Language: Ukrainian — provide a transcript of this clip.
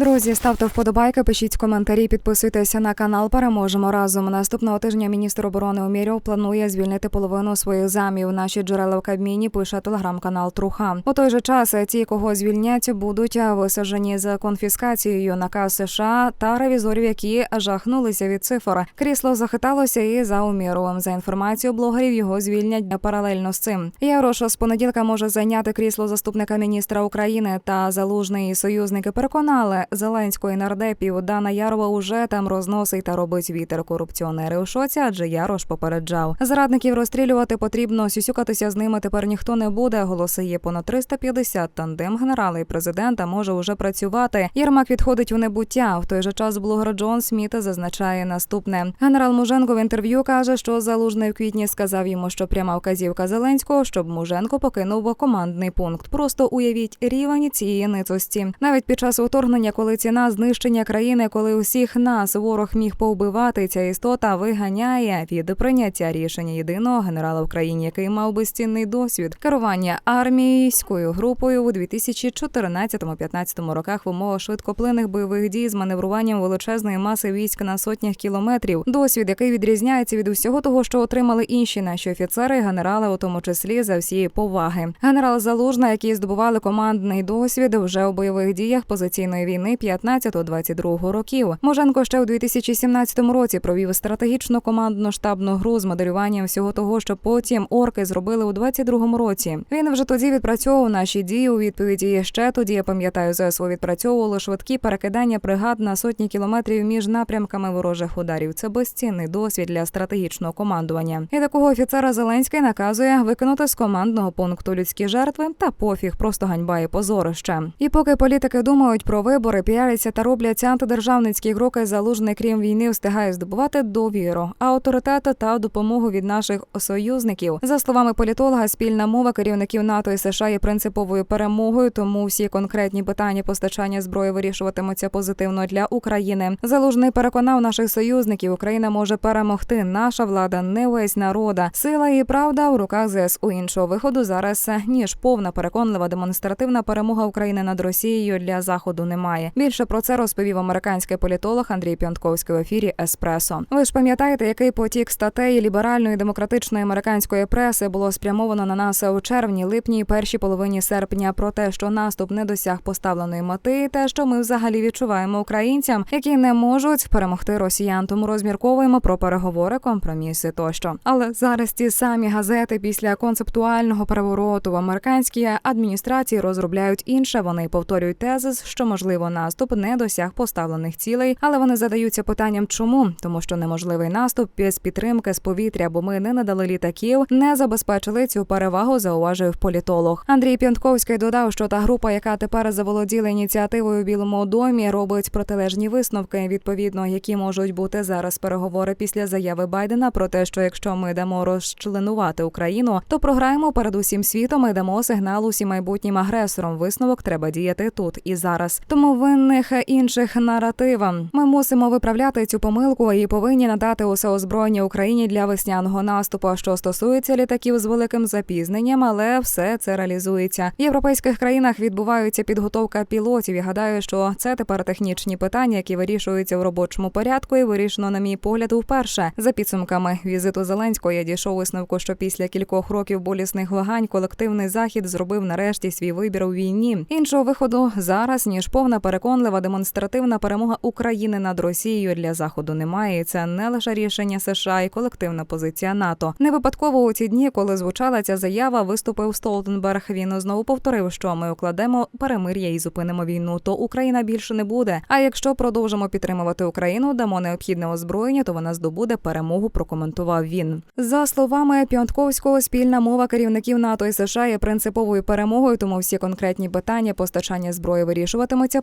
Друзі, ставте вподобайки, пишіть коментарі, підписуйтеся на канал. Переможемо разом. Наступного тижня міністр оборони Умірьов планує звільнити половину своїх замів. Наші джерела в Кабміні пише телеграм-канал Труха. У той же час ті, кого звільнять, будуть висаджені з конфіскацією наказ США та ревізорів, які жахнулися від цифр. Крісло захиталося і за Уміровим. За інформацією блогерів його звільнять паралельно з цим. Ярош з понеділка може зайняти крісло заступника міністра України та залужний союзники переконали. Зеленської нардепів Дана Ярова уже там розносить та робить вітер корупціонери у шоці, адже Ярош попереджав. Зрадників розстрілювати потрібно, сюсюкатися з ними тепер ніхто не буде. Голоси є понад 350 тандем генерала і президента може уже працювати. Єрмак відходить у небуття. В той же час блогер Джон Сміт зазначає наступне. Генерал Муженко в інтерв'ю каже, що залужний в квітні сказав йому, що пряма вказівка Зеленського, щоб Муженко покинув командний пункт. Просто уявіть рівень цієї ницості. Навіть під час вторгнення, коли ціна знищення країни, коли усіх нас ворог міг повбивати, ця істота виганяє від прийняття рішення єдиного генерала в країні, який мав безцінний досвід керування армійською групою у 2014-15 роках в умовах швидкоплинних бойових дій з маневруванням величезної маси військ на сотнях кілометрів. Досвід, який відрізняється від усього того, що отримали інші наші офіцери, генерали, у тому числі за всієї поваги. Генерал Залужна, які здобували командний досвід вже у бойових діях позиційної війни 15-22 років. Моженко ще у 2017 році провів стратегічну командну штабну гру з моделюванням всього того, що потім орки зробили у 22-му році. Він вже тоді відпрацьовував наші дії у відповіді. Ще тоді я пам'ятаю, ЗСУ відпрацьовували швидкі перекидання бригад на сотні кілометрів між напрямками ворожих ударів. Це безцінний досвід для стратегічного командування. І такого офіцера Зеленський наказує виконати з командного пункту людські жертви та пофіг, просто ганьба і позорище. І поки політики думають про вибори, піаряться та робляться антидержавницькі кроки, залужний крім війни встигає здобувати довіру, авторитет та допомогу від наших союзників. За словами політолога, спільна мова керівників НАТО і США є принциповою перемогою, тому всі конкретні питання постачання зброї вирішуватимуться позитивно для України. Залужний переконав наших союзників, Україна може перемогти. Наша влада не весь народа. Сила і правда в руках ЗСУ. Іншого виходу зараз ніж повна переконлива демонстративна перемога України над Росією для заходу немає. Більше про це розповів американський політолог Андрій Піонтковський в ефірі Еспресо. Ви ж пам'ятаєте, який потік статей ліберальної демократичної американської преси було спрямовано на нас у червні, липні і першій половині серпня про те, що наступ не досяг поставленої мети, і те, що ми взагалі відчуваємо українцям, які не можуть перемогти росіян. Тому розмірковуємо про переговори, компроміси тощо. Але зараз ті самі газети після концептуального перевороту в американській адміністрації розробляють інше. Вони повторюють тезис, що можливо наступ не досяг поставлених цілей, але вони задаються питанням, чому тому, що неможливий наступ без підтримки з повітря, бо ми не надали літаків, не забезпечили цю перевагу. Зауважив політолог. Андрій П'янтковський додав, що та група, яка тепер заволоділа ініціативою в Білому домі, робить протилежні висновки, відповідно, які можуть бути зараз переговори після заяви Байдена про те, що якщо ми дамо розчленувати Україну, то програємо перед усім світом і дамо сигнал усім майбутнім агресорам. Висновок треба діяти тут і зараз. Тому винних інших наративам ми мусимо виправляти цю помилку і повинні надати усе озброєння Україні для весняного наступу. Що стосується літаків з великим запізненням, але все це реалізується. В європейських країнах відбувається підготовка пілотів. і гадаю, що це тепер технічні питання, які вирішуються в робочому порядку, і вирішено, на мій погляд, вперше. За підсумками візиту Зеленського я дійшов висновку, що після кількох років болісних вагань колективний захід зробив нарешті свій вибір у війні. Іншого виходу зараз ніж повна переконлива демонстративна перемога України над Росією для заходу немає. І це не лише рішення США і колективна позиція НАТО. Не випадково у ці дні, коли звучала ця заява, виступив Столтенберг. Він знову повторив, що ми укладемо перемир'я і зупинимо війну. То Україна більше не буде. А якщо продовжимо підтримувати Україну, дамо необхідне озброєння, то вона здобуде перемогу. Прокоментував він за словами Піонтковського. Спільна мова керівників НАТО і США є принциповою перемогою, тому всі конкретні питання постачання зброї вирішуватимуться